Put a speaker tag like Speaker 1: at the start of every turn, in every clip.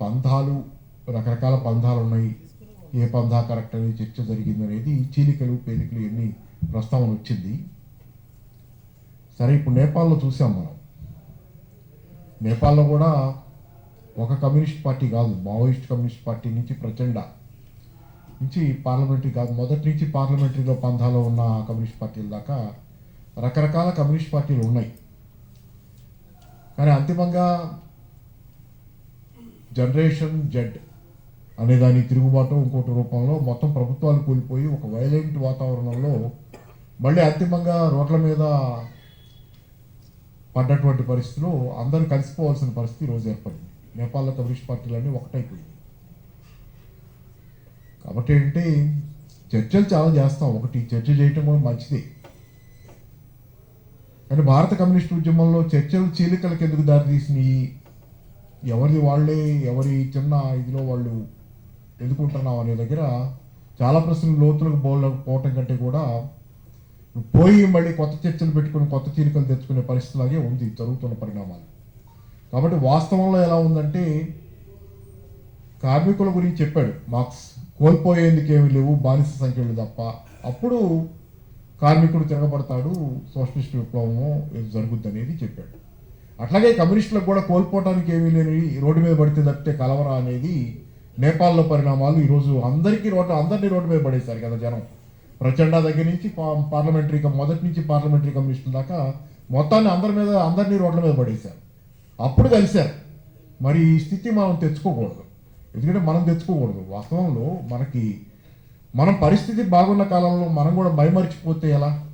Speaker 1: పంధాలు రకరకాల పంధాలు ఉన్నాయి. ఏ పంధా కరెక్ట్ అనేది చర్చ జరిగింది అనేది చీలికలు పేలికలు ఎన్ని ప్రస్తావన వచ్చింది. సరే ఇప్పుడు నేపాల్లో చూసాం మనం. నేపాల్లో కూడా ఒక కమ్యూనిస్ట్ పార్టీ కాదు మావోయిస్ట్ కమ్యూనిస్ట్ పార్టీ నుంచి ప్రచండ నుంచి పార్లమెంటరీ కాదు మొదటి నుంచి పార్లమెంటరీలో పంధాలో ఉన్న కమ్యూనిస్ట్ పార్టీల దాకా రకరకాల కమ్యూనిస్ట్ పార్టీలు ఉన్నాయి. కానీ అంతిమంగా జనరేషన్ జెడ్ అనే దాని తిరుగుబాటు ఇంకోటి రూపంలో మొత్తం ప్రభుత్వాలు కూలిపోయి ఒక వైలెంట్ వాతావరణంలో మళ్ళీ అంతిమంగా రోడ్ల మీద పడ్డటువంటి పరిస్థితులు అందరూ కలిసిపోవాల్సిన పరిస్థితి ఈ రోజు ఏర్పడింది నేపాల్లో కమ్యూనిస్ట్ పార్టీలన్నీ ఒకటైపోయింది కాబట్టి ఏంటి? చర్చలు చాలా చేస్తాం. ఒకటి చర్చ చేయటం కూడా మంచిది. కానీ భారత కమ్యూనిస్ట్ ఉద్యమంలో చర్చలు చీలికలకు ఎందుకు దారితీసినాయి? ఎవరిది వాళ్ళే ఎవరి చిన్న ఇదిలో వాళ్ళు ఎదుర్కొంటున్నాం అనే దగ్గర చాలా ప్రశ్నలు లోతులకు పోవటం కంటే కూడా పోయి మళ్ళీ కొత్త చర్చలు పెట్టుకుని కొత్త చీలికలు తెచ్చుకునే పరిస్థితిలాగే ఉంది జరుగుతున్న పరిణామాలు. కాబట్టి వాస్తవంలో ఎలా ఉందంటే కార్మికుల గురించి చెప్పాడు. మార్క్స్ కోల్పోయేందుకు లేవు బానిస సంఖ్యలు తప్ప. అప్పుడు కార్మికుడు తిరగబడతాడు సోషలిస్ట్ విప్లవము ఇది జరుగుద్ది అనేది చెప్పాడు. అట్లాగే కమ్యూనిస్టులకు కూడా కోల్పోవడానికి ఏమీ లేని రోడ్డు మీద పడితే తప్పితే కలవరా అనేది నేపాల్లో పరిణామాలు ఈరోజు అందరికీ రోడ్డు అందరినీ రోడ్డు మీద పడేశారు కదా జనం. ప్రచండ దగ్గర నుంచి పా- పార్లమెంటరీ మొదటి నుంచి పార్లమెంటరీ కమ్యూనిస్టుల దాకా మొత్తాన్ని అందరి మీద అందరినీ రోడ్ల మీద పడేశారు. అప్పుడు కలిశారు. మరి ఈ స్థితి మనం తెచ్చుకోకూడదు. ఎందుకంటే మనం తెచ్చుకోకూడదు. వాస్తవంలో మనకి మనం పరిస్థితి బాగున్న కాలంలో మనం కూడా భయమర్చిపోతే ఎలా?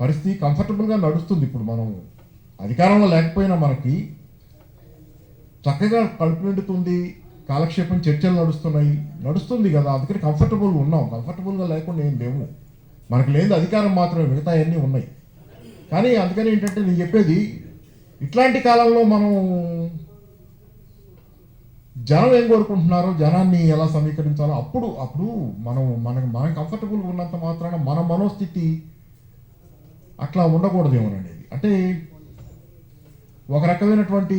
Speaker 1: పరిస్థితి కంఫర్టబుల్గా నడుస్తుంది ఇప్పుడు మనం. అధికారంలో లేకపోయినా మనకి చక్కగా కడుపు నిండుతుంది కాలక్షేపం చర్చలు నడుస్తున్నాయి నడుస్తుంది కదా. అందుకని కంఫర్టబుల్గా ఉన్నాం. కంఫర్టబుల్గా లేకుండా ఏం లేవు. మనకు లేదు అధికారం మాత్రమే మిగతా అన్నీ ఉన్నాయి. కానీ అందుకని ఏంటంటే నేను చెప్పేది ఇట్లాంటి కాలంలో మనం జనం ఏం కోరుకుంటున్నారో జనాన్ని ఎలా సమీకరించాలో అప్పుడు అప్పుడు మనం మనకు మనం కంఫర్టబుల్గా ఉన్నంత మాత్రాన మన మనోస్థితి అట్లా ఉండకూడదేమోనండి. అంటే ఒక రకమైనటువంటి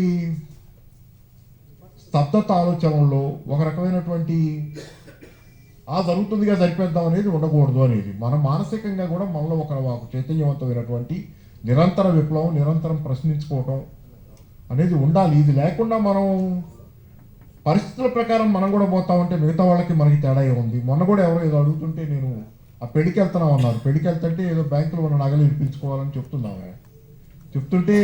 Speaker 1: స్తబ్దత ఆలోచనలో ఒక రకమైనటువంటి ఆ జరుగుతుందిగా సరిపేద్దాం అనేది ఉండకూడదు అనేది. మనం మానసికంగా కూడా మనలో ఒక చైతన్యవంతమైనటువంటి నిరంతర విప్లవం నిరంతరం ప్రశ్నించుకోవటం అనేది ఉండాలి. ఇది లేకుండా మనం పరిస్థితుల ప్రకారం మనం కూడా పోతామంటే మిగతా వాళ్ళకి మనకి తేడా ఉంది మొన్న కూడా ఎవరో ఏదో అడుగుతుంటే నేను ఆ పెళ్ళికి వెళ్తున్నాం అన్నారు. పెళ్ళికి వెళ్తుంటే ఏదో బ్యాంకులో ఉన్న నగలు వినిపించుకోవాలని చెప్తున్నాము. చెప్తుంటే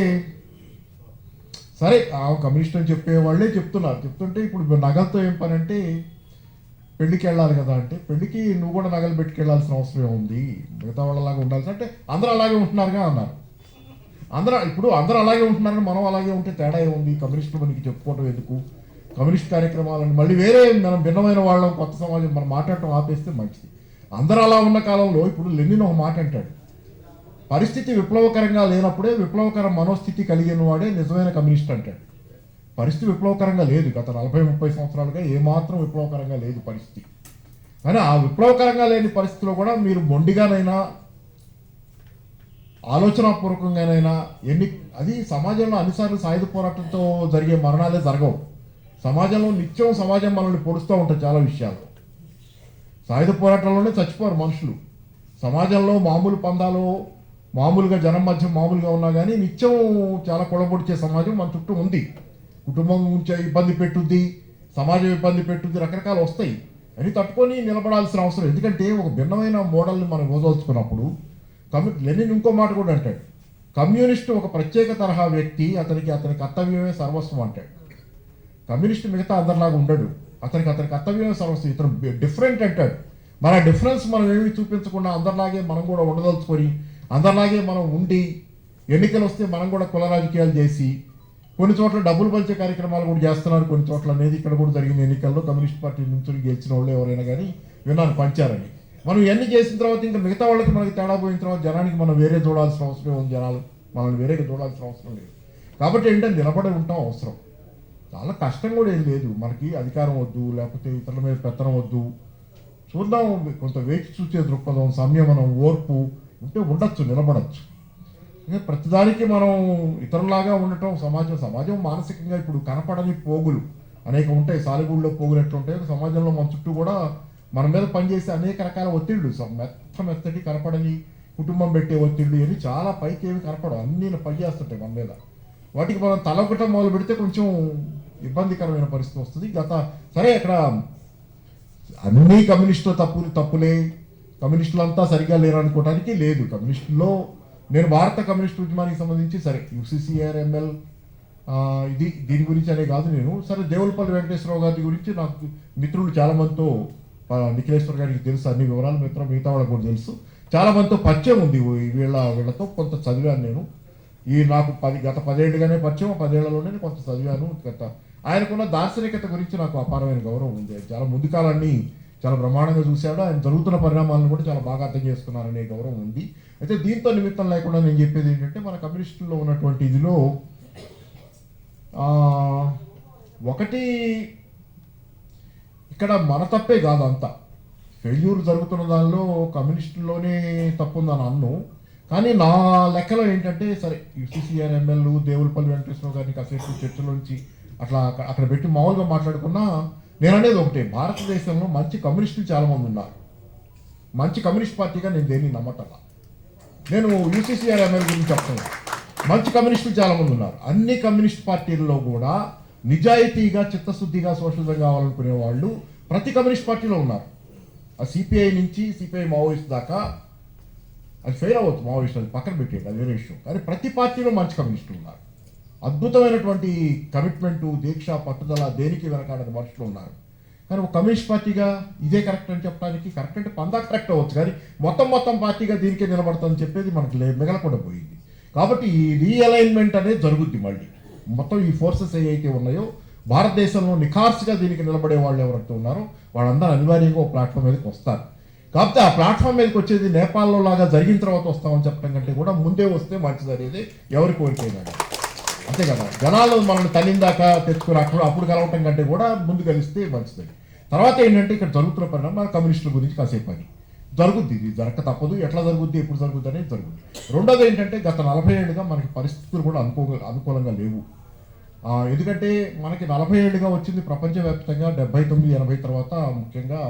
Speaker 1: సరే ఆ కమ్యూనిస్ట్ అని చెప్పే వాళ్ళే చెప్తున్నారు. చెప్తుంటే ఇప్పుడు నగలతో ఏం పని అంటే పెళ్ళికి వెళ్ళాలి కదా అంటే పెళ్ళికి నువ్వు కూడా నగలు పెట్టుకెళ్ళాల్సిన అవసరం ఉంది? మిగతా వాళ్ళలాగా ఉండాల్సి అంటే అందరూ అలాగే ఉంటున్నారుగా అన్నారు. అందరూ ఇప్పుడు అందరూ అలాగే ఉంటున్నారని మనం అలాగే ఉంటే తేడా ఏముంది? కమ్యూనిస్టులు మనకి చెప్పుకోవటం ఎందుకు? కమ్యూనిస్ట్ కార్యక్రమాలను మళ్ళీ వేరే మనం భిన్నమైన వాళ్ళం కొత్త సమాజం మనం మాట్లాడటం ఆపేస్తే మంచిది. అందరూ అలా ఉన్న కాలంలో ఇప్పుడు లెనిన్ ఒక మాట అంటాడు. పరిస్థితి విప్లవకరంగా లేనప్పుడే విప్లవకర మనోస్థితి కలిగిన వాడే నిజమైన కమ్యూనిస్ట్ అంటాడు. పరిస్థితి విప్లవకరంగా లేదు. గత నలభై ముప్పై సంవత్సరాలుగా ఏమాత్రం విప్లవకరంగా లేదు పరిస్థితి. కానీ ఆ విప్లవకరంగా లేని పరిస్థితిలో కూడా మీరు మొండిగానైనా ఆలోచనాపూర్వకంగానైనా ఎన్ని అది సమాజంలో అన్నిసార్లు సాయుధ పోరాటంతో జరిగే మరణాలే జరగవు. సమాజంలో నిత్యం సమాజం మనల్ని పొడుస్తూ ఉంటుంది చాలా విషయాలు. సాయుధ పోరాటంలోనే చచ్చిపోరు మనుషులు. సమాజంలో మామూలు పందాలు మామూలుగా జనం మధ్య మామూలుగా ఉన్నా కానీ నిత్యం చాలా కొడబొడిచే సమాజం మన చుట్టూ ఉంది. కుటుంబం నుంచి ఇబ్బంది పెట్టుద్ది సమాజం ఇబ్బంది పెట్టుద్ది రకరకాలు వస్తాయి. అని తట్టుకొని నిలబడాల్సిన అవసరం. ఎందుకంటే ఒక భిన్నమైన మోడల్ని మనం ఓదలుచుకున్నప్పుడు కమ్యూ లెనిన్ ఇంకో మాట కూడా అంటాడు. కమ్యూనిస్ట్ ఒక ప్రత్యేక తరహా వ్యక్తి అతనికి అతని కర్తవ్యమే సర్వస్వం అంటాడు. కమ్యూనిస్ట్ మిగతా అందరిలాగా ఉండడు. అతనికి అతని కర్తవ్యమే సర్వస్వం. ఇతను డిఫరెంట్ అంటాడు. మన డిఫరెన్స్ మనం ఏమి చూపించకుండా అందరిలాగే మనం కూడా ఉండదలుచుకొని అందరిలాగే మనం ఉండి ఎన్నికలు వస్తే మనం కూడా కుల రాజకీయాలు చేసి కొన్ని చోట్ల డబ్బులు పంచే కార్యక్రమాలు కూడా చేస్తున్నారు. కొన్ని చోట్ల అనేది ఇక్కడ కూడా జరిగిన ఎన్నికల్లో కమ్యూనిస్ట్ పార్టీ నుంచి గెలిచిన వాళ్ళు ఎవరైనా కానీ విన్నాను పంచారని మనం ఇవన్నీ చేసిన తర్వాత ఇంకా మిగతా వాళ్ళకి మనకి తేడా పోయిన తర్వాత జనానికి మనం వేరే చూడాల్సిన అవసరం ఉంది జనాలు? మనల్ని వేరేగా చూడాల్సిన అవసరం లేదు. కాబట్టి ఏంటంటే నిలబడి ఉంటాం అవసరం. చాలా కష్టం కూడా ఏం లేదు. మనకి అధికారం వద్దు లేకపోతే ఇతరుల మీద పెత్తనం వద్దు. చూద్దాం కొంత వేచి చూసే దృక్పథం సంయమనం ఓర్పు ఉంటే ఉండొచ్చు నిలబడచ్చు. ఇంకా ప్రతిదానికి మనం ఇతరులాగా ఉండటం సమాజం సమాజం మానసికంగా ఇప్పుడు కనపడని పోగులు అనేక ఉంటాయి. సాలిగూడులో పోగులు ఎట్లుంటాయి సమాజంలో మన చుట్టూ కూడా మన మీద పనిచేసే అనేక రకాల ఒత్తిళ్ళు మెత్త మెత్తటి కనపడని కుటుంబం పెట్టే ఒత్తిళ్ళు ఇవి చాలా పైకి ఏమి కనపడవు. అన్నీ పనిచేస్తుంటాయి మన మీద. వాటికి మనం తలొకటం మొదలు పెడితే కొంచెం ఇబ్బందికరమైన పరిస్థితి వస్తుంది. గత సరే అక్కడ అన్ని కమ్యూనిస్టులు తప్పులు తప్పులే. కమ్యూనిస్టులు అంతా సరిగా లేరు అనుకోవడానికి లేదు. కమ్యూనిస్టులో నేను భారత కమ్యూనిస్ట్ ఉద్యమానికి సంబంధించి సరే యూసీసీఆర్ఎంఎల్ ఇది దీని గురించి అనే కాదు నేను. సరే దేవులపల్లి వెంకటేశ్వరరావు గారి గురించి నాకు మిత్రులు చాలామందితో నిఖిలేశ్వర గారికి తెలుసు అన్ని వివరాలు మిత్రం మిగతా వాళ్ళకి కూడా తెలుసు. చాలామందితో పరిచయం ఉంది ఈ వీళ్ళ వీళ్ళతో కొంత చదివాను నేను. ఈ నాకు పది గత పదేళ్ళుగానే పరిచయం పదేళ్ళలోనే నేను కొంత చదివాను. గత ఆయనకున్న దార్శనికత గురించి నాకు అపారమైన గౌరవం ఉంది. చాలా ముందు కాలాన్ని చాలా బ్రహ్మాండంగా చూశాడు. ఆయన జరుగుతున్న పరిణామాలను కూడా చాలా బాగా అర్థం చేసుకున్నారనే గౌరవం ఉంది. అయితే దీంతో నిమిత్తం లేకుండా నేను చెప్పేది ఏంటంటే మన కమ్యూనిస్టుల్లో ఉన్నటువంటి ఇదిలో ఒకటి ఇక్కడ మన తప్పే కాదు అంతా. ఫెయిల్యూర్ జరుగుతున్న దానిలో కమ్యూనిస్టుల్లోనే తప్పు ఉందని అన్ను. కానీ నా లెక్కలో ఏంటంటే సరే యూసీసీఆర్ ఎమ్మెల్యే దేవులపల్లి వెంకటేశ్వర గారిని కాసేపు చర్చలోంచి అట్లా అక్కడ పెట్టి మామూలుగా మాట్లాడుకున్నా నేను అనేది ఒకటే భారతదేశంలో మంచి కమ్యూనిస్టులు చాలామంది ఉన్నారు. మంచి కమ్యూనిస్ట్ పార్టీగా నేను దేన్ని నమ్మటల్లా నేను యూసీసీఆర్ ఎమ్మెల్యే గురించి చెప్తున్నాను మంచి కమ్యూనిస్టులు చాలామంది ఉన్నారు. అన్ని కమ్యూనిస్ట్ పార్టీల్లో కూడా నిజాయితీగా చిత్తశుద్ధిగా సోషలిజం కావాలనుకునే వాళ్ళు ప్రతి కమ్యూనిస్ట్ పార్టీలో ఉన్నారు. ఆ సిపిఐ నుంచి సిపిఐ మావోయిస్ట్ దాకా అది ఫెయిల్ అవ్వచ్చు మావోయిస్ట్ అది పక్కన పెట్టేది అది వేరే విషయం. కానీ ప్రతి పార్టీలో మంచి కమ్యూనిస్టులు ఉన్నారు. అద్భుతమైనటువంటి కమిట్మెంట్ దీక్ష పట్టుదల దేనికి వెనకాడని మనుషులు ఉన్నారు. కానీ ఒక కమ్యూనిస్ట్ పార్టీగా ఇదే కరెక్ట్ అని చెప్పడానికి కరెక్ట్ అంటే పందా కరెక్ట్ అవ్వచ్చు. కానీ మొత్తం మొత్తం పార్టీగా దీనికే నిలబడతామని చెప్పేది మనకి లే- మిగలకుండా పోయింది. కాబట్టి ఈ రీఅలైన్మెంట్ అనేది జరుగుద్ది మళ్ళీ. మొత్తం ఈ ఫోర్సెస్ ఏవైతే ఉన్నాయో భారతదేశంలో నిఖార్సుగా దీనికి నిలబడే వాళ్ళు ఎవరైతే ఉన్నారో వాళ్ళందరూ అనివార్యంగా ఒక ప్లాట్ఫామ్ మీదకి వస్తారు. కాకపోతే ఆ ప్లాట్ఫామ్ మీదకి వచ్చేది నేపాల్లో లాగా జరిగిన తర్వాత వస్తామని చెప్పడం కంటే కూడా ముందే వస్తే మంచిది అనేది ఎవరి కోరికైనా కానీ. అంతే కదా. జనాలు మనల్ని తల్లిందాకా తెచ్చుకుని అప్పుడు అప్పుడు కలవటం కంటే కూడా ముందు కలిస్తే మంచిది. తర్వాత ఏంటంటే ఇక్కడ జరుగుతున్న పరిణామం మన కమ్యూనిస్టుల గురించి కాసేపు అని జరుగుద్ది ఇది జరగక తప్పదు. ఎట్లా జరుగుద్ది ఎప్పుడు జరుగుద్ది అనేది జరుగుద్ది. రెండోది ఏంటంటే గత నలభై ఏళ్ళుగా మనకి పరిస్థితులు కూడా అనుకో అనుకూలంగా లేవు. ఎందుకంటే మనకి నలభై ఏళ్ళుగా వచ్చింది ప్రపంచవ్యాప్తంగా డెబ్బై తొమ్మిది ఎనభై తర్వాత ముఖ్యంగా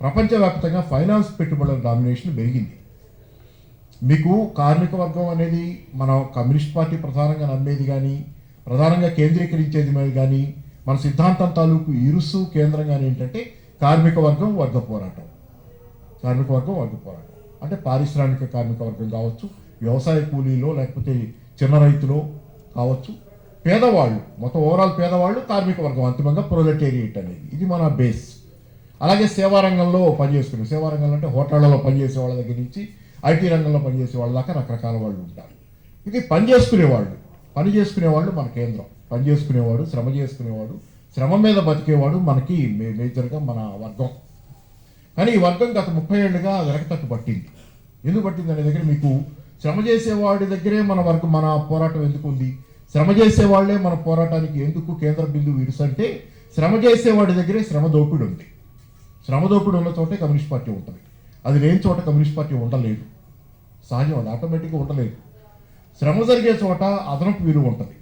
Speaker 1: ప్రపంచవ్యాప్తంగా ఫైనాన్స్ పెట్టుబడుల డామినేషన్ పెరిగింది. మీకు కార్మిక వర్గం అనేది మన కమ్యూనిస్ట్ పార్టీ ప్రధానంగా నమ్మేది కానీ ప్రధానంగా కేంద్రీకరించేది మీద కానీ మన సిద్ధాంతం తాలూకు ఇరుసు కేంద్రంగా ఏంటంటే కార్మిక వర్గం వర్గ పోరాటం. కార్మిక వర్గం వర్గ పోరాటం. అంటే పారిశ్రామిక కార్మిక వర్గం కావచ్చు వ్యవసాయ కూలీలో లేకపోతే చిన్న రైతులో కావచ్చు. పేదవాళ్ళు మొత్తం ఓవరాల్ పేదవాళ్ళు కార్మిక వర్గం అంతిమంగా ప్రొలెటేరియట్ అనేది. ఇది మన బేస్. అలాగే సేవారంగంలో పనిచేసుకున్నాం సేవారంగంలో రంగంలో అంటే హోటళ్ళలో పనిచేసే వాళ్ళ దగ్గర నుంచి ఐటీ రంగంలో పనిచేసే వాళ్ళ దాకా రకరకాల వాళ్ళు ఉంటారు. ఇది పని చేసుకునేవాళ్ళు. పని చేసుకునేవాళ్ళు మన కేంద్రం. పని చేసుకునేవాడు శ్రమ చేసుకునేవాడు శ్రమ మీద బతికేవాడు మనకి మే- మేజర్గా మన వర్గం. కానీ ఈ వర్గం గత ముప్పై ఏళ్ళుగా వెనకతట్టు పట్టింది. ఎందుకు పట్టింది అనే దగ్గర మీకు శ్రమ చేసేవాడి దగ్గరే మన వర్గం మన పోరాటం ఎందుకు ఉంది? శ్రమ చేసేవాళ్ళే మన పోరాటానికి ఎందుకు కేంద్ర బిందువు ఇరుసంటే శ్రమ చేసేవాడి దగ్గరే శ్రమ దోపిడి ఉంది శ్రమ దోపిడి ఉన్న చోటే కమ్యూనిస్ట్ పార్టీ ఉంటుంది. అది లేని చోట కమ్యూనిస్ట్ పార్టీ ఉండలేదు. సహజం అది ఆటోమేటిక్గా ఉండలేదు శ్రమ జరిగే చోట అదనపు విలువ ఉంటుంది.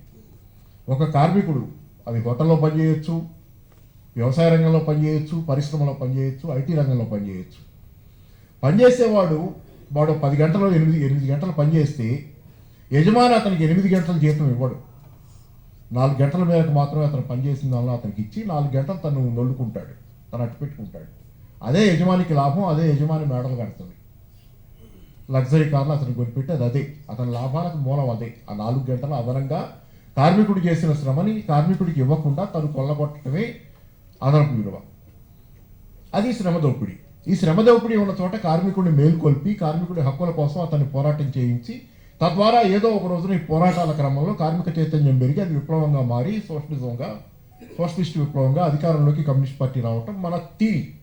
Speaker 1: ఒక కార్మికుడు అది హోటల్లో పనిచేయచ్చు వ్యవసాయ రంగంలో పనిచేయచ్చు పరిశ్రమలో పనిచేయచ్చు ఐటీ రంగంలో పనిచేయచ్చు. పనిచేసేవాడు వాడు పది గంటలు ఎనిమిది ఎనిమిది గంటలు పనిచేస్తే యజమాని అతనికి ఎనిమిది గంటల జీతం ఇవ్వడు. నాలుగు గంటల మేరకు మాత్రమే అతను పనిచేసిన దానిలో అతనికి ఇచ్చి నాలుగు గంటలు తను నొల్లుకుంటాడు తను అట్టు పెట్టుకుంటాడు. అదే యజమానికి లాభం అదే యజమాని మేడలు కడుతుంది. లగ్జరీ కార్లు అతను కొనిపెట్టేది అది. అదే అతని లాభాలకు మూలం అదే. ఆ నాలుగు గంటల అదనంగా కార్మికుడు చేసిన శ్రమని కార్మికుడికి ఇవ్వకుండా తను కొల్లగొట్టడమే అదనపు విలువ. అది శ్రమ దోపిడీ. ఈ శ్రమ దోపిడీ ఉన్న చోట కార్మికుడిని మేల్కొల్పి కార్మికుడి హక్కుల కోసం అతన్ని పోరాటం చేయించి తద్వారా ఏదో ఒక రోజున ఈ పోరాటాల క్రమంలో కార్మిక చైతన్యం పెరిగి అది విప్లవంగా మారి సోషలిజంగా సోషలిస్ట్ విప్లవంగా అధికారంలోకి కమ్యూనిస్ట్ పార్టీ రావటం మన తీరి.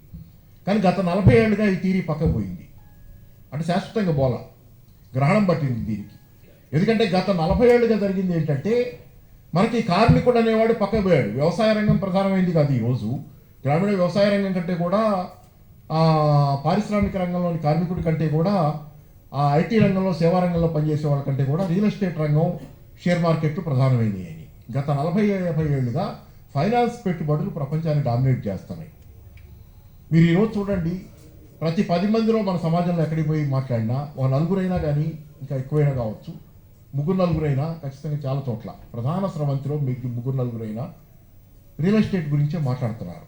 Speaker 1: కానీ గత నలభై ఏళ్ళుగా ఈ తీరి పక్కపోయింది అంటే శాశ్వతంగా బోల. గ్రహణం పట్టింది దీనికి. ఎందుకంటే గత నలభై ఏళ్ళుగా జరిగింది ఏంటంటే మనకి కార్మికుడు అనేవాడు పక్కకు పోయాడు. వ్యవసాయ రంగం ప్రధానమైంది కాదు ఈరోజు గ్రామీణ వ్యవసాయ రంగం కంటే కూడా పారిశ్రామిక రంగంలోని కార్మికుడి కంటే కూడా ఆ ఐటీ రంగంలో సేవా రంగంలో పనిచేసే వాళ్ళ కంటే కూడా రియల్ ఎస్టేట్ రంగం షేర్ మార్కెట్లు ప్రధానమైనవి అని. గత నలభై యాభై ఏళ్ళుగా ఫైనాన్స్ పెట్టుబడులు ప్రపంచాన్ని డామినేట్ చేస్తున్నాయి. మీరు ఈరోజు చూడండి ప్రతి పది మందిలో మన సమాజంలో ఎక్కడికి పోయి మాట్లాడినా ఒక నలుగురైనా కానీ ఇంకా ఎక్కువైనా కావచ్చు. ముగ్గురు నలుగురైనా ఖచ్చితంగా చాలా చోట్ల. ప్రధాన స్రవంతిలో మీకు ముగ్గురు నలుగురైనా రియల్ ఎస్టేట్ గురించే మాట్లాడుతున్నారు.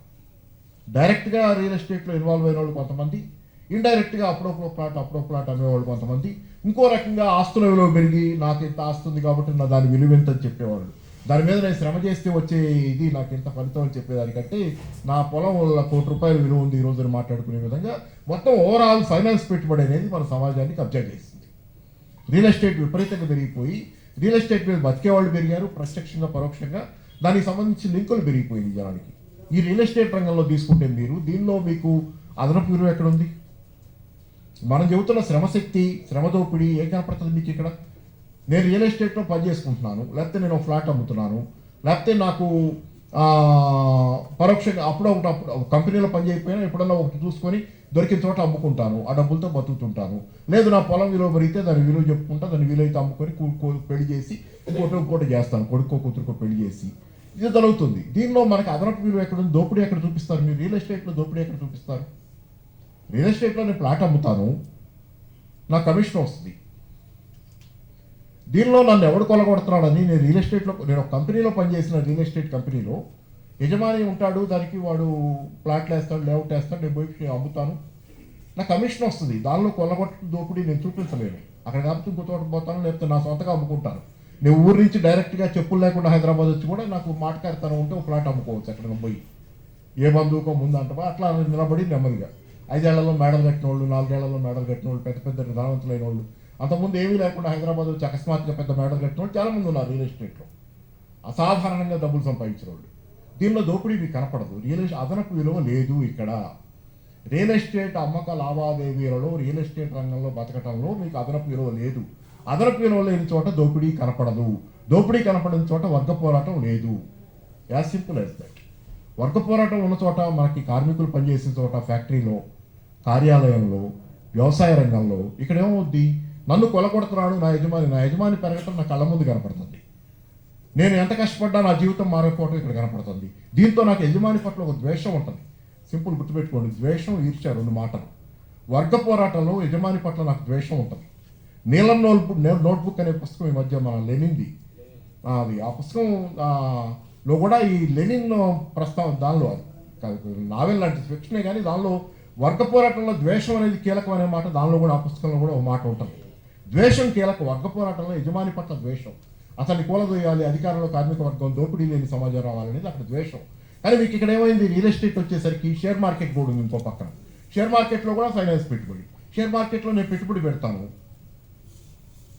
Speaker 1: డైరెక్ట్గా రియల్ ఎస్టేట్లో ఇన్వాల్వ్ అయిన వాళ్ళు కొంతమంది ఇండైరెక్ట్గా అప్పుడప్పుడు ప్లాట్ అప్పుడో ప్లాట్ అమ్మేవాళ్ళు కొంతమంది ఇంకో రకంగా ఆస్తుల విలువ పెరిగి నాకు ఇంత ఆస్తుంది కాబట్టి నా దాని విలువ ఎంత అని చెప్పేవాళ్ళు. దాని మీద నేను శ్రమ చేస్తే వచ్చే ఇది నాకు ఇంత ఫలితం అని చెప్పేదానికంటే నా పొలం వల్ల కోటి రూపాయల విలువ ఉంది ఈరోజు మాట్లాడుకునే విధంగా మొత్తం ఓవరాల్ ఫైనాన్స్ పెట్టుబడి అనేది మన సమాజానికి కబ్జా చేస్తుంది రియల్ ఎస్టేట్ విపరీతంగా పెరిగిపోయి రియల్ ఎస్టేట్ మీద బతికే వాళ్ళు పెరిగారు ప్రత్యక్షంగా పరోక్షంగా. దానికి సంబంధించి లింకులు పెరిగిపోయింది జనానికి. ఈ రియల్ ఎస్టేట్ రంగంలో తీసుకుంటే మీరు దీనిలో మీకు అదనపు విలువ ఎక్కడ ఉంది మనం చెబుతున్న శ్రమశక్తి శ్రమ దోపిడీ ఏం కనపడుతుంది మీకు ఇక్కడ? నేను రియల్ ఎస్టేట్లో పని చేసుకుంటున్నాను లేకపోతే నేను ఫ్లాట్ అమ్ముతున్నాను. లేకపోతే నాకు పరోక్షంగా అప్పుడు ఒకటి అప్పుడు కంపెనీలో పని చేయకపోయినా ఎప్పుడన్నా ఒకటి చూసుకొని దొరికిన చోట అమ్ముకుంటాను. ఆ డబ్బులతో బతుకుతుంటాను. లేదు నా పొలం విలువ పెరిగితే దాని విలువ చెప్పుకుంటా దాని విలువైతే అమ్ముకొని పెళ్ళి చేసి ఇంకోటి ఇంకోటి చేస్తాను. కొడుకో కూతురుకో పెళ్ళి చేసి. ఇది జరుగుతుంది. దీనిలో మనకి అదనపు విలువ ఎక్కడ ఉంది? దోపిడీ ఎక్కడ చూపిస్తారు? మీరు రియల్ ఎస్టేట్లో దోపిడీ ఎక్కడ చూపిస్తారు? రియల్ ఎస్టేట్లో నేను ప్లాట్ అమ్ముతాను. నా కమిషన్ వస్తుంది. దీనిలో నన్ను ఎవడు కొలగొడుతున్నాడని నేను రియల్ ఎస్టేట్లో నేను ఒక కంపెనీలో పనిచేసిన రియల్ ఎస్టేట్ కంపెనీలో యజమాని ఉంటాడు దానికి వాడు ప్లాట్లు వేస్తాడు లేఅవుట్ వేస్తాడు నేను పోయి అమ్ముతాను. నా కమిషన్ వస్తుంది. దానిలో కొల్లగొట్టిన దోపిడీ నేను చూపించలేను. అక్కడ కాబట్టి ఇంకో చోట పోతాను లేకపోతే నా సొంతగా అమ్ముకుంటాను. నేను ఊరి నుంచి డైరెక్ట్గా చెప్పులు లేకుండా హైదరాబాద్ వచ్చి కూడా నాకు మాటకారితనం ఉంటే ఒక ప్లాట్ అమ్ముకోవచ్చు అక్కడ పోయి. ఏ బంధువుకో ముందు అట్లా నిలబడి నెమ్మదిగా. ఐదేళ్ళలో మేడలు కట్టిన వాళ్ళు నాలుగేళ్ళలో మేడలు కట్టిన వాళ్ళు పెద్ద పెద్ద ధనవంతులైన వాళ్ళు అంతకుముందు ఏమీ లేకుండా హైదరాబాద్ వచ్చి అకస్మాత్తుగా పెద్ద మేడలు కట్టిన చాలా మంది ఉన్నారు రియల్ ఎస్టేట్లో. అసాధారణంగా డబ్బులు సంపాదించిన వాళ్ళు దీనిలో దోపిడీ మీకు కనపడదు. రియల్ ఎస్టేట్ అదనపు విలువ లేదు ఇక్కడ. రియల్ ఎస్టేట్ అమ్మక లావాదేవీలలో రియల్ ఎస్టేట్ రంగంలో బతకటంలో మీకు అదనపు విలువ లేదు. అదనపు విలువ లేని చోట దోపిడీ కనపడదు. దోపిడీ కనపడని చోట వర్గ పోరాటం లేదు. As simple as that. వర్గ పోరాటం ఉన్న చోట మనకి కార్మికులు పనిచేసిన చోట ఫ్యాక్టరీలో కార్యాలయంలో వ్యవసాయ రంగంలో ఇక్కడ ఏమవుద్ది నన్ను కొలగొడుతున్నాడు నా యజమాని నా యజమాని పెరగటం నా కళ్ళ ముందు కనపడుతుంది. నేను ఎంత కష్టపడ్డా నా జీవితం మారకపోవడం ఇక్కడ కనపడుతుంది. దీంతో నాకు యజమాని పట్ల ఒక ద్వేషం ఉంటుంది. సింపుల్ గుర్తుపెట్టుకోండి ద్వేషం ఈర్చ రెండు మాటలు. వర్గ పోరాటంలో యజమాని పట్ల నాకు ద్వేషం ఉంటుంది. నీలం నోట్బుక్ నోట్బుక్ అనే పుస్తకం ఈ మధ్య మన లెనింది అది ఆ పుస్తకం లో కూడా ఈ లెనిన్ ప్రస్తావన దానిలో అది. నావెల్ లాంటి ఫిక్షనే కానీ దానిలో వర్గ పోరాటంలో ద్వేషం అనేది కీలకం అనే మాట దానిలో కూడా ఆ పుస్తకంలో కూడా ఒక మాట ఉంటుంది. ద్వేషం కీలక వర్గ పోరాటంలో యజమాని పట్ల ద్వేషం. అతన్ని కూలదోయాలి అధికారంలో కార్మిక వర్గం దోపిడీ లేని సమాజం రావాలనేది అక్కడ ద్వేషం. కానీ మీకు ఇక్కడ ఏమైంది? రియల్ ఎస్టేట్ వచ్చేసరికి షేర్ మార్కెట్ కూడా ఉంది ఇంకో పక్కన. షేర్ మార్కెట్లో కూడా ఫైనాన్స్ పెట్టుబడి. షేర్ మార్కెట్లో నేను పెట్టుబడి పెడతాను.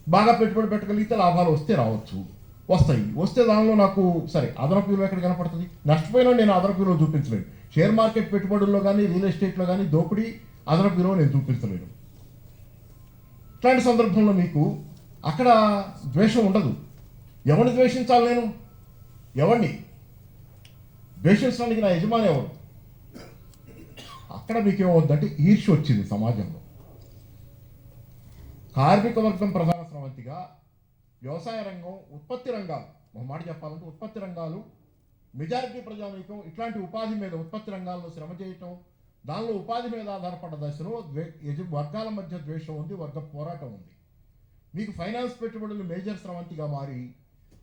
Speaker 1: బాగా పెట్టుబడి పెట్టగలిగితే లాభాలు వస్తే రావచ్చు. వస్తాయి. వస్తే దానిలో నాకు సరే అదనపు విలువ ఎక్కడ కనపడుతుంది? నష్టపోయినా నేను అదనపు విలువ చూపించలేను. షేర్ మార్కెట్ పెట్టుబడుల్లో కానీ రియల్ ఎస్టేట్లో కానీ దోపిడీ అదనపు విలువ నేను చూపించలేను. ఇట్లాంటి సందర్భంలో మీకు అక్కడ ద్వేషం ఉండదు. ఎవరిని ద్వేషించాలి నేను? ఎవరిని? ద్వేషించడానికి నా యజమాని ఎవరు? అక్కడ మీకు ఏమవుద్దంటే ఈర్ష్య వచ్చింది సమాజంలో. కార్మిక వర్గం ప్రధాన స్రవంతిగా వ్యవసాయ రంగం ఉత్పత్తి రంగాలు ఒక మాట చెప్పాలంటే ఉత్పత్తి రంగాలు మెజారిటీ ప్రజానీకం ఇట్లాంటి ఉపాధి మీద ఉత్పత్తి రంగాల్లో శ్రమ చేయటం దానిలో ఉపాధి మీద ఆధారపడ్డ దశలో ద్వే వర్గాల మధ్య ద్వేషం ఉంది వర్గ పోరాటం ఉంది. మీకు ఫైనాన్స్ పెట్టుబడులు మేజర్ స్రవంతిగా మారి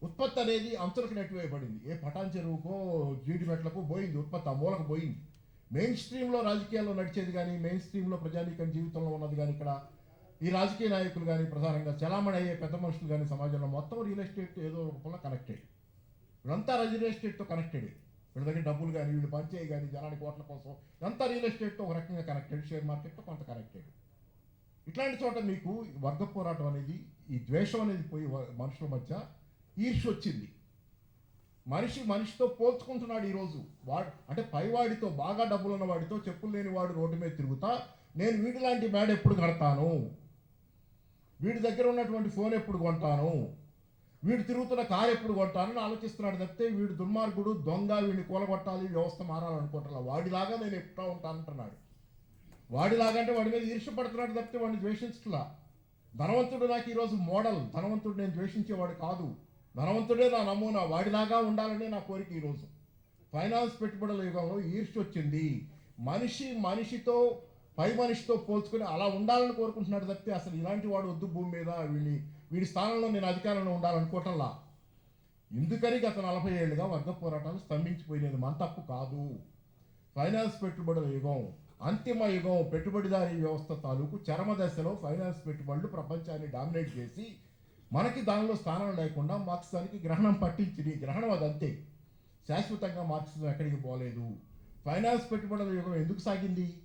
Speaker 1: ఉత్పత్తి అనేది అంచులకు నెట్టివేయబడింది. ఏ పటాన్ చెరువుకో జీడిమెట్లకు పోయింది ఉత్పత్తి ఆ మూలకు పోయింది. మెయిన్ స్ట్రీమ్లో రాజకీయాల్లో నడిచేది కానీ మెయిన్ స్ట్రీమ్లో ప్రజానీకం జీవితంలో ఉన్నది కానీ ఇక్కడ ఈ రాజకీయ నాయకులు కానీ ప్రధానంగా చలామణి అయ్యే పెద్ద మనుషులు కానీ సమాజంలో మొత్తం రియల్ ఎస్టేట్ ఏదో రూపంలో కనెక్టెడ్ ఇదంతా రియల్ ఎస్టేట్తో కనెక్టెడ్ వీళ్ళ దగ్గర డబ్బులు కానీ వీళ్ళు పనిచేయ కానీ జనానికి ఓట్ల కోసం అంతా రియల్ ఎస్టేట్తో ఒక రకంగా కనెక్టెడ్ షేర్ మార్కెట్తో కొంత కనెక్టెడ్ ఇట్లాంటి చోట మీకు వర్గ పోరాటం అనేది ఈ ద్వేషం అనేది పోయి మనుషుల మధ్య ఈర్ష వచ్చింది. మనిషి మనిషితో పోల్చుకుంటున్నాడు ఈరోజు వాడు అంటే పైవాడితో బాగా డబ్బులు ఉన్న వాడితో చెప్పులు లేని వాడు రోడ్డు మీద తిరుగుతా నేను వీడి లాంటి ఎప్పుడు కడతాను? వీడి దగ్గర ఉన్నటువంటి ఫోన్ ఎప్పుడు కొంటాను? వీడు తిరుగుతున్న కారు ఎప్పుడు కొంటానని ఆలోచిస్తున్నాడు తప్పితే వీడు దుర్మార్గుడు దొంగ వీడిని కూలగొట్టాలి వ్యవస్థ మారాలనుకుంటున్నా. వాడిలాగా నేను ఎప్పుడూ ఉంటానంటున్నాడు. వాడిలాగంటే వాడి మీద ఈర్షపడుతున్నాడు తప్పితే వాడిని ద్వేషించట్లా. ధనవంతుడు నాకు ఈరోజు మోడల్. ధనవంతుడు నేను ద్వేషించేవాడు కాదు. ధనవంతుడే నా నమూనా. వాడిలాగా ఉండాలనే నా కోరిక ఈరోజు. ఫైనాన్స్ పెట్టుబడుల యుగంలో ఈర్ష్య వచ్చింది. మనిషి మనిషితో పై మనిషితో పోల్చుకుని అలా ఉండాలని కోరుకుంటున్నాడు తప్పితే అసలు ఇలాంటి వాడు వద్దు భూమి మీద. వీడిని వీడి స్థానంలో నేను అధికారంలో ఉండాలనుకోవటంలా. ఎందుకని గత నలభై ఏళ్ళుగా వర్గ పోరాటాలు స్తంభించిపోయినది మన తప్పు కాదు. ఫైనాన్స్ పెట్టుబడుల యుగం అంతిమ యుగం పెట్టుబడిదారీ వ్యవస్థ తాలూకు చరమ దశలో ఫైనాన్స్ పెట్టుబడులు ప్రపంచాన్ని డామినేట్ చేసి మనకి దానిలో స్థానం లేకుండా మార్క్సానికి గ్రహణం పట్టించింది గ్రహణం అదంతే. శాశ్వతంగా మార్క్సిజం ఎక్కడికి పోలేదు. ఫైనాన్స్ పెట్టుబడుల యుగం ఎందుకు సాగింది?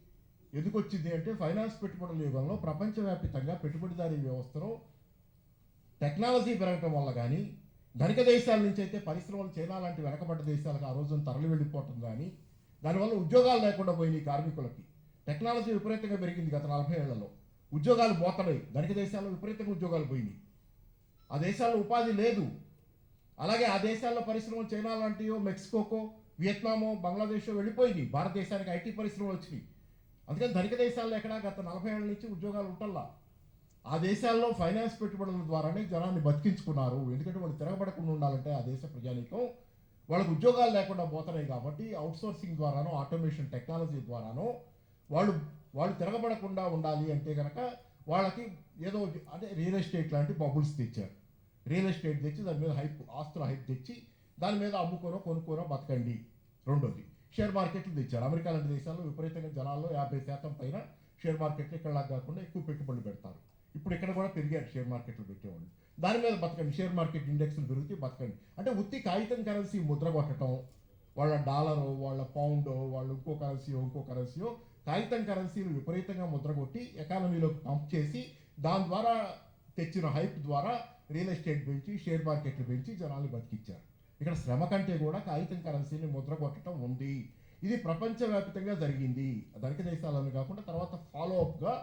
Speaker 1: ఎందుకు వచ్చింది అంటే ఫైనాన్స్ పెట్టుబడుల యుగంలో ప్రపంచవ్యాప్తంగా పెట్టుబడిదారీ వ్యవస్థలో టెక్నాలజీ పెరగటం వల్ల కానీ ధనిక దేశాల నుంచి అయితే పరిశ్రమలు చైనా లాంటి వెనకబడ్డ దేశాలకు ఆ రోజున తరలి వెళ్ళిపోవటం కానీ దానివల్ల ఉద్యోగాలు లేకుండా పోయినాయి కార్మికులకి. టెక్నాలజీ విపరీతంగా పెరిగింది గత నలభై ఏళ్ళలో. ఉద్యోగాలు బోతడాయి ధనిక దేశాల్లో విపరీతంగా ఉద్యోగాలు పోయినాయి. ఆ దేశాల్లో ఉపాధి లేదు. అలాగే ఆ దేశాల్లో పరిశ్రమలు చైనా లాంటివో మెక్సికోకో వియత్నామో బంగ్లాదేశ్ వెళ్ళిపోయినాయి. భారతదేశానికి ఐటీ పరిశ్రమలు వచ్చినాయి. అందుకని ధనిక దేశాల్లో ఎక్కడ గత నలభై ఏళ్ళ నుంచి ఉద్యోగాలు ఉంటల్లా. ఆ దేశాల్లో ఫైనాన్స్ పెట్టుబడుల ద్వారానే జనాన్ని బతికించుకున్నారు. ఎందుకంటే వాళ్ళు తిరగబడకుండా ఉండాలంటే ఆ దేశ ప్రజానీకం వాళ్ళకు ఉద్యోగాలు లేకుండా పోతున్నాయి కాబట్టి అవుట్సోర్సింగ్ ద్వారానో ఆటోమేషన్ టెక్నాలజీ ద్వారానో వాళ్ళు వాళ్ళు తిరగబడకుండా ఉండాలి అంటే కనుక వాళ్ళకి ఏదో అంటే రియల్ ఎస్టేట్ లాంటి బబుల్స్ తెచ్చారు. రియల్ ఎస్టేట్ తెచ్చి దాని మీద హైప్ ఆస్తుల హైప్ తెచ్చి దాని మీద అమ్ముకోనో కొనుక్కోనో బతకండి. రెండోది షేర్ మార్కెట్లు తెచ్చారు. అమెరికా లాంటి దేశాల్లో విపరీతంగా జనాల్లో యాభై శాతం పైన షేర్ మార్కెట్లు ఇక్కడ కాకుండా ఎక్కువ పెట్టుబడులు పెడతారు. ఇప్పుడు ఇక్కడ కూడా పెరిగారు షేర్ మార్కెట్లు పెట్టేవాళ్ళు. దాని మీద బతకండి షేర్ మార్కెట్ ఇండెక్స్లు పెరిగితే బతకండి. అంటే ఉత్తి కాగితం కరెన్సీ ముద్ర కొట్టడం వాళ్ళ డాలరో వాళ్ళ పౌండో వాళ్ళు ఇంకో కరెన్సీయో ఇంకో కరెన్సీయో కాగితం కరెన్సీలు విపరీతంగా ముద్ర కొట్టి ఎకానమీలోకి పంప్ చేసి దాని ద్వారా తెచ్చిన హైప్ ద్వారా రియల్ ఎస్టేట్ పెంచి షేర్ మార్కెట్లు పెంచి జనాలు బతికిచ్చారు. ఇక్కడ శ్రమ కంటే కూడా కాగితం కరెన్సీని ముద్ర కొట్టడం ఉంది. ఇది ప్రపంచవ్యాప్తంగా జరిగింది. ధనిక దేశాలను కాకుండా తర్వాత ఫాలో అప్గా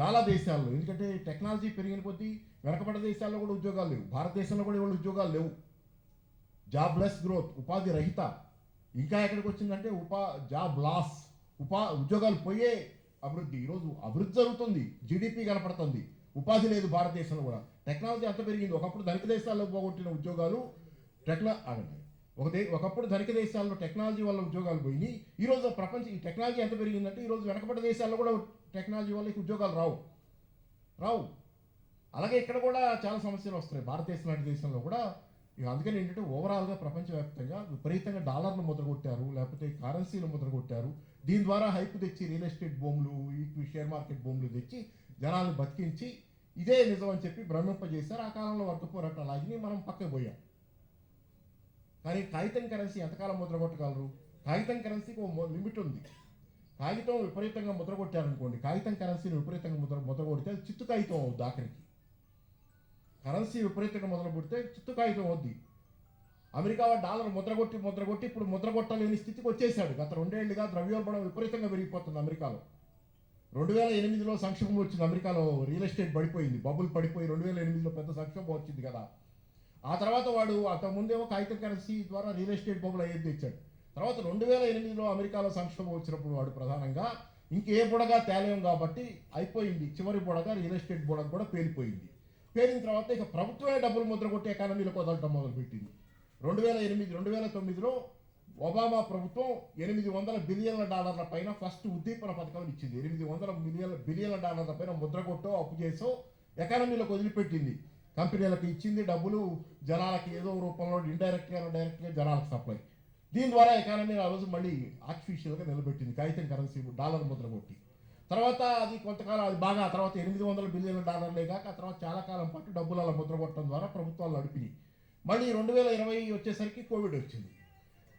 Speaker 1: చాలా దేశాల్లో ఎందుకంటే టెక్నాలజీ పెరిగిన కొద్దీ వెనకబడ్డ దేశాల్లో కూడా ఉద్యోగాలు లేవు. భారతదేశంలో కూడా ఇవాళ ఉద్యోగాలు లేవు. జాబ్లెస్ గ్రోత్ ఉపాధి రహిత. ఇంకా ఎక్కడికి వచ్చిందంటే ఉపా జాబ్ లాస్ ఉపా ఉద్యోగాలు పోయే అభివృద్ధి. ఈరోజు అభివృద్ధి జరుగుతుంది. జీడిపి కనపడుతుంది. ఉపాధి లేదు భారతదేశంలో కూడా. టెక్నాలజీ అంత పెరిగింది. ఒకప్పుడు ధనిక దేశాల్లో పోగొట్టిన ఉద్యోగాలు టెక్నా ఒక దే ఒకప్పుడు ధనిక దేశాల్లో టెక్నాలజీ వల్ల ఉద్యోగాలు పోయినాయి. ఈరోజు ప్రపంచం ఈ టెక్నాలజీ ఎంత పెరిగిందంటే ఈరోజు వెనకబడ్డ దేశాల్లో కూడా టెక్నాలజీ వల్ల ఉద్యోగాలు రావు. రావు. అలాగే ఇక్కడ కూడా చాలా సమస్యలు వస్తున్నాయి. భారతదేశం లాంటి దేశంలో కూడా. ఇక అందుకని ఏంటంటే ఓవరాల్గా ప్రపంచవ్యాప్తంగా విపరీతంగా డాలర్లు ముద్రగొట్టారు లేకపోతే కరెన్సీలు ముద్రగొట్టారు. దీని ద్వారా హైప్ తెచ్చి రియల్ ఎస్టేట్ భూములు ఈక్వి షేర్ మార్కెట్ భూములు తెచ్చి జనాలను బతికించి ఇదే నిజం అని చెప్పి భ్రమింపజేశారు. ఆ కాలంలో వర్గ పోరాటాలు మనం పక్కకు పోయాం. కానీ కాగితం కరెన్సీ ఎంతకాలం ముద్ర కొట్టగలరు కాగితం కరెన్సీకి లిమిట్ ఉంది. కాగితం విపరీతంగా ముద్ర కొట్టారనుకోండి కాగితం కరెన్సీని విపరీతంగా ముద్ర ముద్ర కొడితే చిత్తు కాగితం అవుద్ది ఆఖరికి. కరెన్సీ విపరీతంగా మొదలు కొడితే చిత్తు కాగితం అవుద్ది. అమెరికా వాడు డాలర్ ముద్ర కొట్టి ముద్ర కొట్టి ఇప్పుడు ముద్ర కొట్టలేని స్థితికి వచ్చేసాడు గత రెండేళ్ళుగా ద్రవ్యోల్బణం విపరీతంగా పెరిగిపోతుంది అమెరికాలో. రెండు వేల ఎనిమిదిలో సంక్షోభం వచ్చింది అమెరికాలో రియల్ ఎస్టేట్ పడిపోయింది. బబుల్ పడిపోయి రెండు వేల ఎనిమిదిలో పెద్ద సంక్షోభం వచ్చింది కదా. ఆ తర్వాత వాడు అంతకుముందేమో కాగితం కరెన్సీ ద్వారా రియల్ ఎస్టేట్ బొమ్మలు అయ్యేది తెచ్చాడు. తర్వాత రెండు వేల ఎనిమిదిలో అమెరికాలో సంక్షోభం వచ్చినప్పుడు వాడు ప్రధానంగా ఇంకే బుడగా తేలేం కాబట్టి అయిపోయింది. చివరి బుడగా రియల్ ఎస్టేట్ బుడగ కూడా పేలిపోయింది. పేలిన తర్వాత ఇక ప్రభుత్వమే డబ్బులు ముద్ర కొట్టి ఎకానమీలో కొదలటం మొదలుపెట్టింది. రెండు వేల ఎనిమిది రెండు వేల తొమ్మిదిలో ఒబామా ప్రభుత్వం ఎనిమిది వందల బిలియన్ల డాలర్ల పైన ఫస్ట్ ఉద్దీపన పథకం ఇచ్చింది. ఎనిమిది వందల మిలియన్ బిలియన్ల డాలర్ల పైన ముద్ర కొట్టో అప్పు చేసో ఎకానమీలోకి వదిలిపెట్టింది. కంపెనీలకు ఇచ్చింది డబ్బులు జనాలకి ఏదో రూపంలో ఇండైరెక్ట్గా డైరెక్ట్గా జనాలకు సప్లై దీని ద్వారా ఎకానమీ ఆ రోజు మళ్ళీ ఆర్టిఫిషియల్గా నిలబెట్టింది. కాగితం కరెన్సీ డాలర్ ముద్ర కొట్టి. తర్వాత అది కొంతకాలం అది బాగా తర్వాత ఎనిమిది వందల బిలియన్ల డాలర్లే కాక తర్వాత చాలా కాలం పాటు డబ్బులు అలా ముద్ర కొట్టడం ద్వారా ప్రభుత్వాలు నడిపినాయి. మళ్ళీ రెండు వేల ఇరవై వచ్చేసరికి కోవిడ్ వచ్చింది.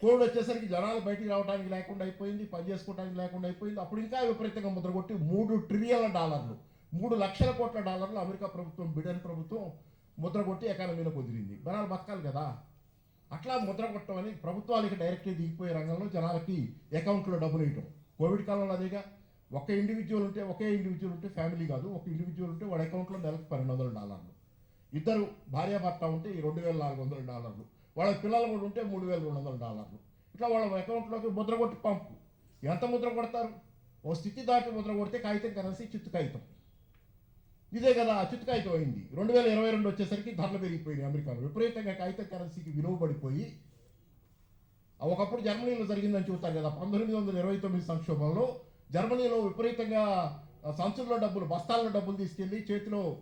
Speaker 1: కోవిడ్ వచ్చేసరికి జనాలు బయటికి రావడానికి లేకుండా అయిపోయింది పని చేసుకోవడానికి లేకుండా అయిపోయింది. అప్పుడు ఇంకా విపరీతంగా ముద్ర కొట్టి మూడు ట్రిలియన్ల డాలర్లు మూడు లక్షల కోట్ల డాలర్లు అమెరికా ప్రభుత్వం బిడెన్ ప్రభుత్వం ముద్ర కొట్టి ఎకానమీలో కుదిరింది. జనాలు బతకాలి కదా. అట్లా ముద్ర కొట్టమని ప్రభుత్వాలు ప్రభుత్వాలకి డైరెక్ట్గా దిగిపోయే రంగంలో జనాలకి అకౌంట్లో డబ్బులు వేయటం. కోవిడ్ కాలంలో అదేగా. ఒక ఇండివిజువల్ ఉంటే ఒకే ఇండివిజువల్ ఉంటే ఫ్యామిలీ కాదు. ఒక ఇండివిజువల్ ఉంటే వాడి అకౌంట్లో నెలకు పన్నెండు వందల డాలర్లు. ఇద్దరు భార్యాభర్త ఉంటే ఈ రెండు వేల నాలుగు వందల డాలర్లు. వాళ్ళ పిల్లలు కూడా ఉంటే మూడు వేల రెండు వందల డాలర్లు. ఇట్లా వాళ్ళ అకౌంట్లోకి ముద్ర కొట్టి పంపు. ఎంత ముద్ర కొడతారు? ఓ స్థితి దాటి ముద్ర కొడితే కాగితం కరెన్సీ చిత్తు కాగితం. ఇదే కదా ఆ కాగితం అయింది రెండు వేల ఇరవై రెండు వచ్చేసరికి ధరలు పెరిగిపోయినాయి అమెరికాలో. విపరీతంగా కాగిత కరెన్సీకి విలువ పడిపోయి ఒకప్పుడు జర్మనీలో జరిగిందని చూస్తారు కదా పంతొమ్మిది వందల ఇరవై తొమ్మిది సంక్షోభంలో జర్మనీలో విపరీతంగా సంచుల్లో డబ్బులు బస్తాల్లో డబ్బులు తీసుకెళ్ళి చేతిలో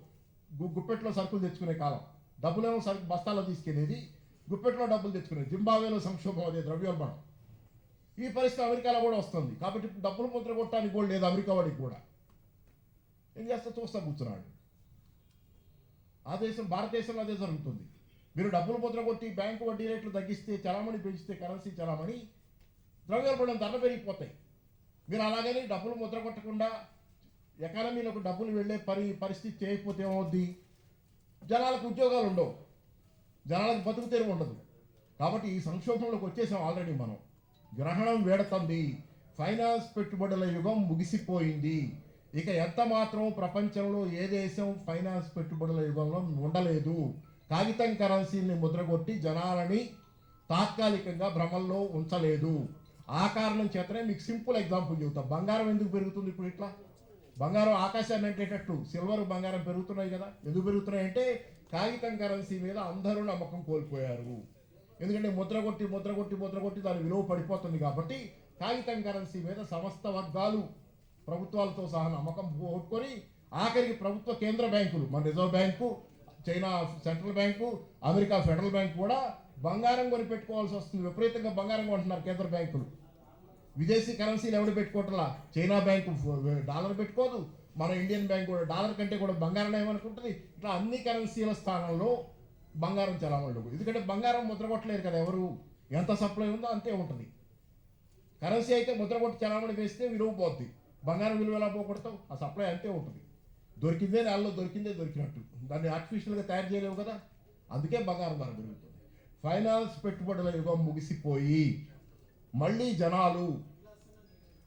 Speaker 1: గుప్పెట్లో సరుకులు తెచ్చుకునే కాలం. డబ్బులేమో సరుకు బస్తాల్లో తీసుకెళ్ళేది గుప్పెట్లో డబ్బులు తెచ్చుకునేది. జింబావేలో సంక్షోభం అదే ద్రవ్యోల్బణం. ఈ పరిస్థితి అమెరికాలో కూడా వస్తుంది. కాబట్టి డబ్బులు ముద్ర కొట్టడానికి కూడా లేదు అమెరికా వాడికి కూడా. ఏం చేస్తా చూస్తా కూర్చున్నాడు. ఆ దేశం భారతదేశంలో అదే జరుగుతుంది. మీరు డబ్బులు ముద్ర కొట్టి బ్యాంకు వడ్డీ రేట్లు తగ్గిస్తే చలామణి పెంచితే కరెన్సీ చలామణి ద్రవ్యోల్బణం ధరలు పెరిగిపోతాయి. మీరు అలాగని డబ్బులు ముద్ర కొట్టకుండా ఎకానమీలోకి డబ్బులు వెళ్ళే పరి పరిస్థితి చేయకపోతే ఏమవుద్ది? జనాలకు ఉద్యోగాలు ఉండవు. జనాలకు బతుకు తెరువు ఉండదు. కాబట్టి ఈ సంక్షోభంలోకి వచ్చేసాం ఆల్రెడీ మనం. గ్రహణం వేడుతుంది. ఫైనాన్స్ పెట్టుబడుల యుగం ముగిసిపోయింది. ఇక ఎంత మాత్రం ప్రపంచంలో ఏ దేశం ఫైనాన్స్ పెట్టుబడుల యుగంలో ఉండలేదు. కాగితం కరెన్సీని ముద్రగొట్టి జనాలని తాత్కాలికంగా భ్రమల్లో ఉంచలేదు. ఆ కారణం చేతనే మీకు సింపుల్ ఎగ్జాంపుల్ చెబుతా. బంగారం ఎందుకు పెరుగుతుంది ఇప్పుడు ఇట్లా? బంగారం ఆకాశాన్ని అంటేటట్టు సిల్వర్ బంగారం పెరుగుతున్నాయి కదా. ఎందుకు పెరుగుతున్నాయి అంటే కాగితం కరెన్సీ మీద అందరూ నమ్మకం కోల్పోయారు. ఎందుకంటే ముద్ర కొట్టి ముద్ర కొట్టి ముద్ర కొట్టి దాని విలువ పడిపోతుంది కాబట్టి కాగితం కరెన్సీ మీద సమస్త వర్గాలు ప్రభుత్వాలతో సహా నమ్మకం పోగొట్టుకొని ఆఖరికి ప్రభుత్వ కేంద్ర బ్యాంకులు మన reserve bank China central bank America federal bank కూడా బంగారం కొని పెట్టుకోవాల్సి వస్తుంది. విపరీతంగా బంగారం కొంటున్నారు కేంద్ర బ్యాంకులు. విదేశీ కరెన్సీలు ఎవడు పెట్టుకోవట్లా? చైనా బ్యాంకు డాలర్ పెట్టుకోదు. మన ఇండియన్ బ్యాంక్ కూడా డాలర్ కంటే కూడా బంగారం ఏమనుకుంటుంది? ఇట్లా అన్ని కరెన్సీల స్థానంలో బంగారం చలామణి ఎందుకంటే బంగారం ముద్ర కొట్టలేరు కదా ఎవరు? ఎంత సప్లై ఉందో అంతే ఉంటుంది. కరెన్సీ అయితే ముద్ర కొట్టి చలామణి వేస్తే విలువ పోద్ది. బంగారం విలువ ఎలా పోగొడతావు? ఆ సప్లై అంతే ఉంటుంది. దొరికిందే నెలలో దొరికిందే దొరికినట్టు. దాన్ని ఆర్టిఫిషియల్గా తయారు చేయలేవు కదా? అందుకే బంగారం ధర పెరుగుతుంది. ఫైనాన్స్ పెట్టుబడుల యుగం ముగిసిపోయి మళ్ళీ జనాలు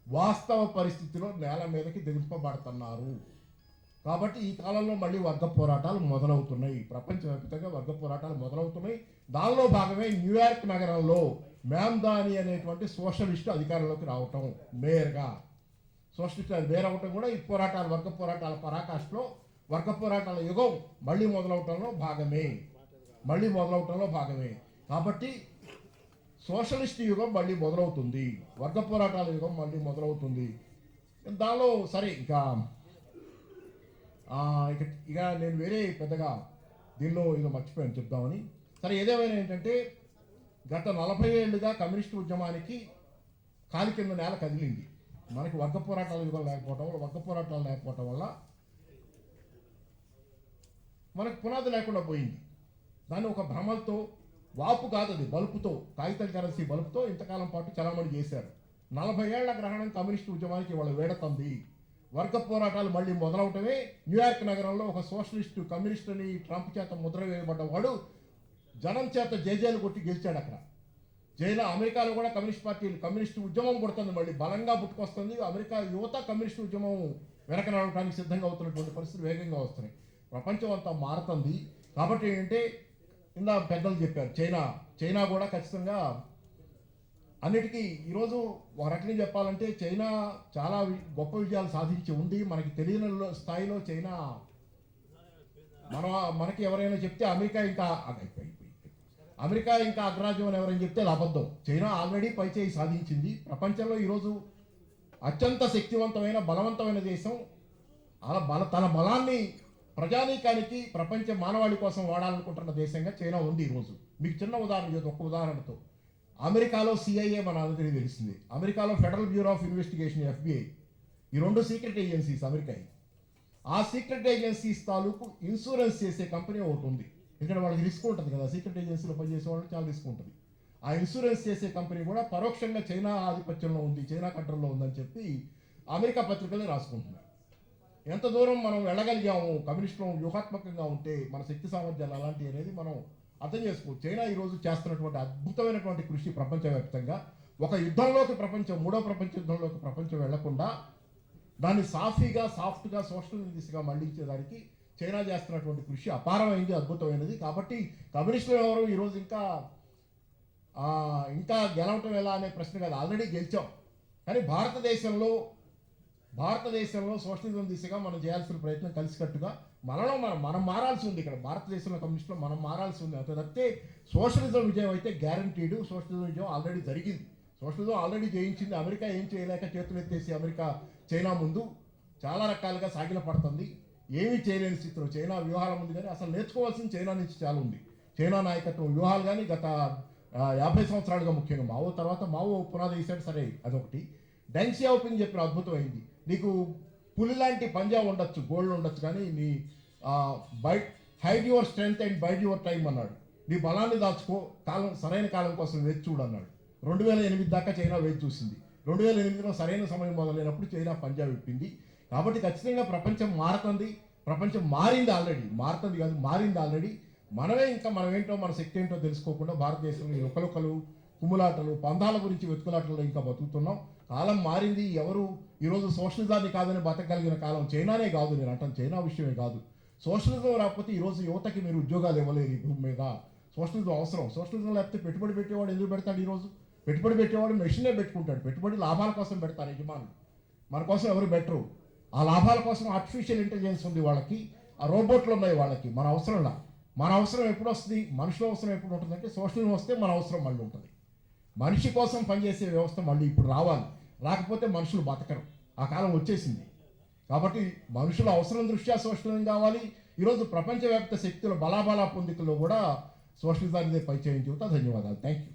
Speaker 1: వాస్తవ పరిస్థితిలో నేల మీదకి దింపబడుతున్నారు. కాబట్టి ఈ కాలంలో మళ్ళీ వర్గ పోరాటాలు మొదలవుతున్నాయి. ప్రపంచవ్యాప్తంగా వర్గ పోరాటాలు మొదలవుతున్నాయి. దానిలో భాగమే న్యూయార్క్ నగరంలో మ్యామ్దాని అనేటువంటి సోషలిస్టు అధికారంలోకి రావటం. మేయర్గా సోషలిస్ట్ అది అవటం కూడా ఈ పోరాటాలు వర్గ పోరాటాల పరాకాష్లో వర్గ పోరాటాల యుగం మళ్ళీ మొదలవటంలో భాగమే. మళ్ళీ మొదలవటంలో భాగమే. కాబట్టి సోషలిస్ట్ యుగం మళ్ళీ మొదలవుతుంది. వర్గ పోరాటాల యుగం మళ్ళీ మొదలవుతుంది. దానిలో సరే ఇంకా ఇక ఇక నేను వేరే పెద్దగా దీనిలో ఏదో మర్చిపోయాను చెప్దామని. సరే ఏదేమైనా ఏంటంటే గత నలభై ఏళ్ళుగా కమ్యూనిస్ట్ ఉద్యమానికి కాలి కింద నేల కదిలింది. మనకి వర్గ పోరాటాలు ఇవ్వడం లేకపోవటం వల్ల వర్గ పోరాటాలు లేకపోవటం వల్ల మనకు పునాది లేకుండా పోయింది. దాన్ని ఒక భ్రమలతో వాపు కాదు అది బలుపుతో కాగితం కరెన్సీ బలుపుతో ఇంతకాలం పాటు చలామణి చేశారు. నలభై ఏళ్ళ గ్రహణం కమ్యూనిస్టు ఉద్యమానికి వాళ్ళు వేడతంది వర్గ పోరాటాలు మళ్ళీ మొదలవటమే న్యూయార్క్ నగరంలో ఒక సోషలిస్టు కమ్యూనిస్టుని ట్రంప్ చేత ముద్ర వేయబడ్డవాడు జనం చేత జేజేలు కొట్టి గెలిచాడు అక్కడ. జైలు అమెరికాలో కూడా కమ్యూనిస్ట్ పార్టీలు కమ్యూనిస్ట్ ఉద్యమం కొడుతుంది మళ్ళీ. బలంగా పుట్టుకొస్తుంది. అమెరికా యువత కమ్యూనిస్ట్ ఉద్యమం వెనకనడానికి సిద్ధంగా అవుతున్నటువంటి పరిస్థితులు వేగంగా వస్తున్నాయి. ప్రపంచం అంతా మారుతుంది. కాబట్టి ఏంటంటే ఇందా పెద్దలు చెప్పారు చైనా చైనా కూడా ఖచ్చితంగా అన్నిటికీ ఈరోజు ఒక రకంగా చెప్పాలంటే చైనా చాలా గొప్ప విజయాలు సాధించి ఉంది. మనకి తెలియని స్థాయిలో చైనా మన మనకి ఎవరైనా చెప్తే అమెరికా ఇంకా అయిపోయి అమెరికా ఇంకా అగ్రరాజ్యం ఎవరని ఎవరైనా చెప్తే అబద్ధం. చైనా ఆల్రెడీ పైచేయి సాధించింది. ప్రపంచంలో ఈరోజు అత్యంత శక్తివంతమైన బలవంతమైన దేశం. అలా బల తన బలాన్ని ప్రజానీకానికి ప్రపంచ మానవాళి కోసం వాడాలనుకుంటున్న దేశంగా చైనా ఉంది ఈరోజు. మీకు చిన్న ఉదాహరణ చేద్దాం ఒక ఉదాహరణతో. అమెరికాలో సిఐఏ మన అందరికీ తెలిసింది. అమెరికాలో federal bureau of investigation FBI ఈ రెండు సీక్రెట్ ఏజెన్సీస్ అమెరికాయి. ఆ సీక్రెట్ ఏజెన్సీస్ తాలూకు ఇన్సూరెన్స్ చేసే కంపెనీ ఒకటి ఉంది. ఎందుకంటే వాళ్ళకి రిస్క్ ఉంటుంది కదా. సీక్రెట్ ఏజెన్సీలో పనిచేసే వాళ్ళకి చాలా రిస్క్ ఉంటుంది. ఆ ఇన్సూరెన్స్ చేసే కంపెనీ కూడా పరోక్షంగా చైనా ఆధిపత్యంలో ఉంది చైనా కంట్రోల్లో ఉందని చెప్పి అమెరికా పత్రికలే రాసుకుంటున్నారు ఎంత దూరం మనం వెళ్ళగలిగాము కమ్యూనిస్టులు వ్యూహాత్మకంగా ఉంటే మన శక్తి సామర్థ్యాలు అలాంటివి అనేది మనం అర్థం చేసుకోవచ్చు చైనా ఈరోజు చేస్తున్నటువంటి అద్భుతమైనటువంటి కృషి ప్రపంచవ్యాప్తంగా. ఒక యుద్ధంలోకి ప్రపంచం మూడో ప్రపంచ యుద్ధంలోకి ప్రపంచం వెళ్ళకుండా దాన్ని సాఫీగా సాఫ్ట్గా సోషల్ దిశగా దానికి చైనా చేస్తున్నటువంటి కృషి అపారమైంది అద్భుతమైనది. కాబట్టి కమ్యూనిస్టులు ఎవరు? ఈరోజు ఇంకా ఇంకా గెలవటం ఎలా అనే ప్రశ్న కాదు. ఆల్రెడీ గెలిచాం. కానీ భారతదేశంలో భారతదేశంలో సోషలిజం దిశగా మనం చేయాల్సిన ప్రయత్నం కలిసికట్టుగా మనలో మనం మనం మారాల్సి ఉంది ఇక్కడ. భారతదేశంలో కమ్యూనిస్టులో మనం మారాల్సి ఉంది. అంత తప్పితే సోషలిజం విజయం అయితే గ్యారంటీడ్ సోషలిజం విజయం ఆల్రెడీ జరిగింది. సోషలిజం ఆల్రెడీ జయించింది. అమెరికా ఏం చేయలేక చేతులు ఎత్తేసి అమెరికా చైనా ముందు చాలా రకాలుగా సాగిల పడుతుంది ఏమీ చేయలేని స్థితిలో చైనా వ్యూహాల ఉంది కానీ అసలు నేర్చుకోవాల్సింది చైనా నుంచి చాలా ఉంది. చైనా నాయకత్వం వ్యూహాలు కానీ గత యాభై సంవత్సరాలుగా ముఖ్యంగా మావో తర్వాత మావో పునాది వేసాడు సరే అదొకటి. డెన్సియాపింగ్ చెప్పిన అద్భుతమైంది. నీకు పులి లాంటి పంజా ఉండొచ్చు గోల్డ్ ఉండొచ్చు కానీ నీ by hide your strength and bide your time అన్నాడు. నీ బలాన్ని దాచుకో కాలం సరైన కాలం కోసం వేచి చూడు అన్నాడు. రెండు వేల ఎనిమిది దాకా చైనా వేచి చూసింది. రెండు వేల ఎనిమిదిలో సరైన సమయం మొదలైనప్పుడు చైనా పంజాబ్ విప్పింది. కాబట్టి ఖచ్చితంగా ప్రపంచం మారుతుంది. ప్రపంచం మారింది ఆల్రెడీ. మారుతుంది కాదు మారింది ఆల్రెడీ. మనమే ఇంకా మనం ఏంటో మన శక్తి ఏంటో తెలుసుకోకుండా భారతదేశంలో ఒకలొకలు కుమ్ములాటలు పందాల గురించి వెతుకులాటలు ఇంకా బతుకుతున్నాం. కాలం మారింది. ఎవరు ఈరోజు సోషలిజాన్ని కాదని బతకగలిగిన కాలం చైనానే కాదు. నేను అంటాను చైనా విషయమే కాదు. సోషలిజం రాకపోతే ఈరోజు యువతకి మీరు ఉద్యోగాలు ఇవ్వలేరు ఈ భూమి మీద. సోషలిజం అవసరం. సోషలిజం లేకపోతే పెట్టుబడి పెట్టేవాడు ఎందుకు పెడతాడు ఈరోజు? పెట్టుబడి పెట్టేవాడు మెషినే పెట్టుకుంటాడు. పెట్టుబడి లాభాల కోసం పెడతారు యజమానులు. మన కోసం ఎవరు బెటరు ఆ లాభాల కోసం ఆర్టిఫిషియల్ ఇంటెలిజెన్స్ ఉంది వాళ్ళకి ఆ రోబోట్లు ఉన్నాయి వాళ్ళకి. మన అవసరంలా మన అవసరం ఎప్పుడు వస్తుంది? మనుషుల అవసరం ఎప్పుడు ఉంటుందంటే సోషల్ వస్తే మన అవసరం మళ్ళీ ఉంటుంది. మనిషి కోసం పనిచేసే వ్యవస్థ మళ్ళీ ఇప్పుడు రావాలి. రాకపోతే మనుషులు బతకరు. ఆ కాలం వచ్చేసింది. కాబట్టి మనుషుల అవసరం దృష్ట్యా సోషలిజం కావాలి. ఈరోజు ప్రపంచవ్యాప్త శక్తుల బలాబలా పొందికలో కూడా సోషలిజాన్ని పరిచయం చెబుతా ధన్యవాదాలు. Thank you